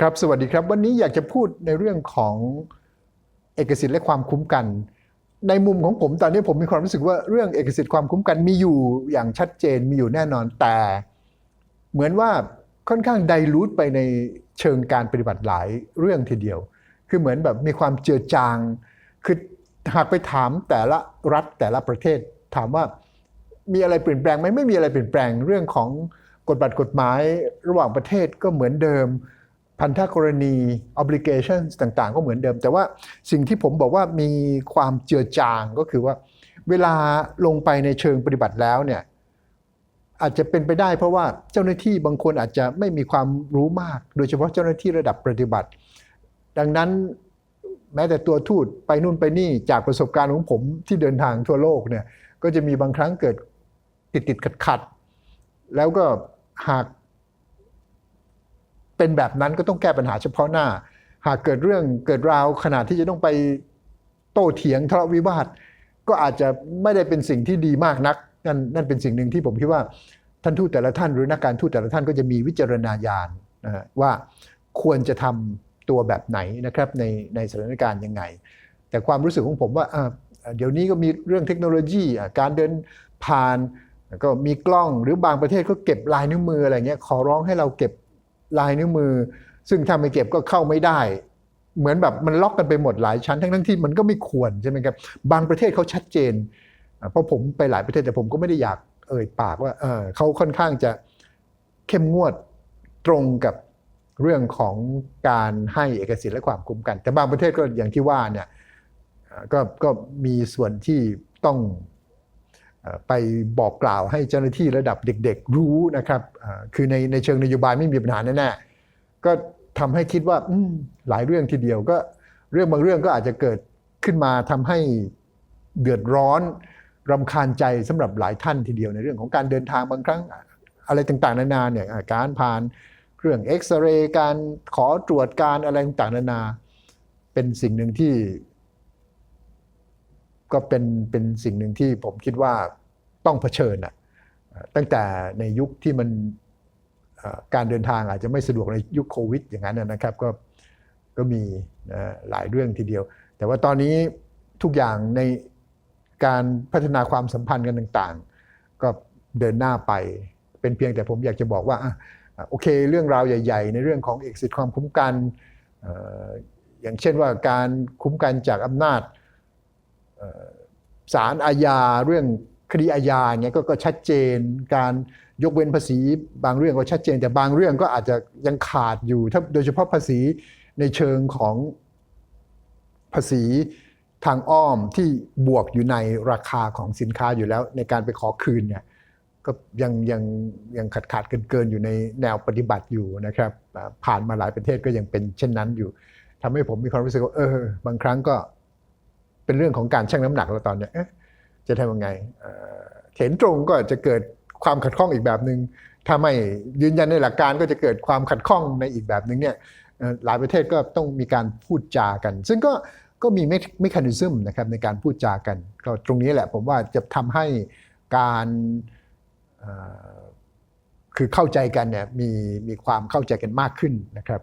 ครับ สวัสดีครับ วันนี้อยากจะพูดในเรื่องของเอกสิทธิ์และความคุ้มกัน ในมุมของผมตอนนี้ผมมีความรู้สึกว่าเรื่องเอกสิทธิ์ความคุ้มกันมีอยู่อย่างชัดเจนมีอยู่แน่นอนแต่ เหมือนว่าค่อนข้างไดรูทไปในเชิงการปฏิบัติหลายเรื่องทีเดียว คือเหมือนแบบมีความเจือจาง คือหากไปถามแต่ละรัฐแต่ละประเทศ ถามว่ามีอะไรเปลี่ยนแปลงไหมไม่มีอะไรเปลี่ยนแปลงเรื่องของกฎบัตรกฎหมายระหว่างประเทศก็เหมือนเดิม พันธกรณี obligations ต่างๆ ก็เหมือนเดิม แต่ว่าสิ่งที่ผมบอกว่ามีความเจือจางก็คือว่า เวลาลงไปในเชิงปฏิบัติแล้วเนี่ยอาจจะเป็นไปได้เพราะว่าเจ้าหน้าที่บางคนอาจจะไม่มีความรู้มาก โดยเฉพาะเจ้าหน้าที่ระดับปฏิบัติ ดังนั้นแม้แต่ตัวทูตไปนู่นไปนี่จากประสบการณ์ของผมที่เดินทางทั่วโลกเนี่ยก็จะมีบางครั้งเกิดติดติดขัดขัดแล้วก็หาก เป็นแบบนั้นก็ต้องแก้ปัญหาเฉพาะหน้า หากเกิดเรื่องเกิดราวขนาดที่จะต้องไปโต้เถียงทะเลาะวิวาท ก็อาจจะไม่ได้เป็นสิ่งที่ดีมากนัก นั่นนั่นเป็นสิ่งหนึ่งที่ผมคิดว่าท่านทูตแต่ละท่านหรือนักการทูตแต่ละท่านก็จะมีวิจารณญาณนะฮะว่าควรจะทำตัวแบบไหนนะครับในในสถานการณ์ยังไง แต่ความรู้สึกของผมว่าเดี๋ยวนี้ก็มีเรื่องเทคโนโลยีการเดินผ่านก็มีกล้องหรือบางประเทศก็เก็บลายนิ้วมืออะไรเงี้ยขอร้องให้เราเก็บ ลายนิ้วมือ ซึ่งถ้าไม่เก็บก็เข้าไม่ได้ เหมือนแบบมันล็อกกันไปหมดหลายชั้นทั้งทั้งที่มันก็ไม่ควรใช่ไหมครับบางประเทศเขาชัดเจน เพราะผมไปหลายประเทศแต่ผมก็ไม่ได้อยากเอ่ยปากว่าเเขาค่อนข้างจะเข้มงวดตรงกับเรื่องของการให้เอกสิทธิ์และความคุ้มกัน แต่บางประเทศก็อย่างที่ว่าเนี่ยก็ก็มีส่วนที่ต้อง ไปบอกกล่าวให้เจ้าหน้าที่ระดับเด็ก ๆ รู้นะครับคือในในเชิงนโยบายไม่มีปัญหาแน่ๆก็ทำให้คิดว่าหลายเรื่องทีเดียวก็เรื่องบางเรื่องก็อาจจะเกิดขึ้นมาทำให้เดือดร้อนรำคาญใจสำหรับหลายท่านทีเดียวในเรื่องของการเดินทางบางครั้งอะไรต่างๆ นานาเนี่ยการผ่านเครื่องเอ็กซเรย์การขอตรวจการอะไรต่างๆนานา เป็นสิ่งหนึ่งที่ ก็เป็นเป็นสิ่งหนึ่งที่ผมคิดว่าต้องเผชิญอะตั้งแต่ในยุคที่มันการเดินทางอาจจะไม่สะดวกในยุคโควิด อย่างนั้นนะครับก็ก็มีนะหลายเรื่องทีเดียว แต่ว่าตอนนี้ทุกอย่างในการพัฒนาความสัมพันธ์กันต่างๆ ก็เดินหน้าไปเป็นเพียงแต่ผมอยากจะบอกว่าโอเคเรื่องราวใหญ่ ๆ ในเรื่องของเอกสิทธิความคุ้มกันอย่างเช่นว่าการคุ้มกันจากอำนาจ ศาลอาญาเรื่องคดีอาญาเงี้ยก็ก็ชัดเจน การยกเว้นภาษีบางเรื่องก็ชัดเจน แต่บางเรื่องก็อาจจะยังขาดอยู่ถ้าโดยเฉพาะภาษีในเชิงของภาษีทางอ้อมที่บวกอยู่ในราคาของสินค้าอยู่แล้ว ในการไปขอคืนเนี่ยก็ยังยังยังขาดขาดเกินเกินอยู่ในแนวปฏิบัติอยู่นะครับ ผ่านมาหลายประเทศก็ยังเป็นเช่นนั้นอยู่ทำให้ผมมีความรู้สึกว่าเออบางครั้งก็ เป็นเรื่องของการชั่งน้ำหนักแล้วตอนเนี้ยจะทำยังไงเอ่อเห็นตรงก็จะเกิดความขัดข้องอีกแบบหนึง่งถ้าไม่ยืนยันในหลักการก็จะเกิดความขัดข้องในอีกแบบหนึ่งเนี่ยหลายประเทศก็ต้องมีการพูดจากัน ซึ่งก็ก็มีเมคานิซึมนะครับในการพูดจากันก็ตรงนี้แหละผมว่าจะทำให้การคือเข้าใจกันเนี่ยมีมีความเข้าใจกันมากขึ้นนะครับ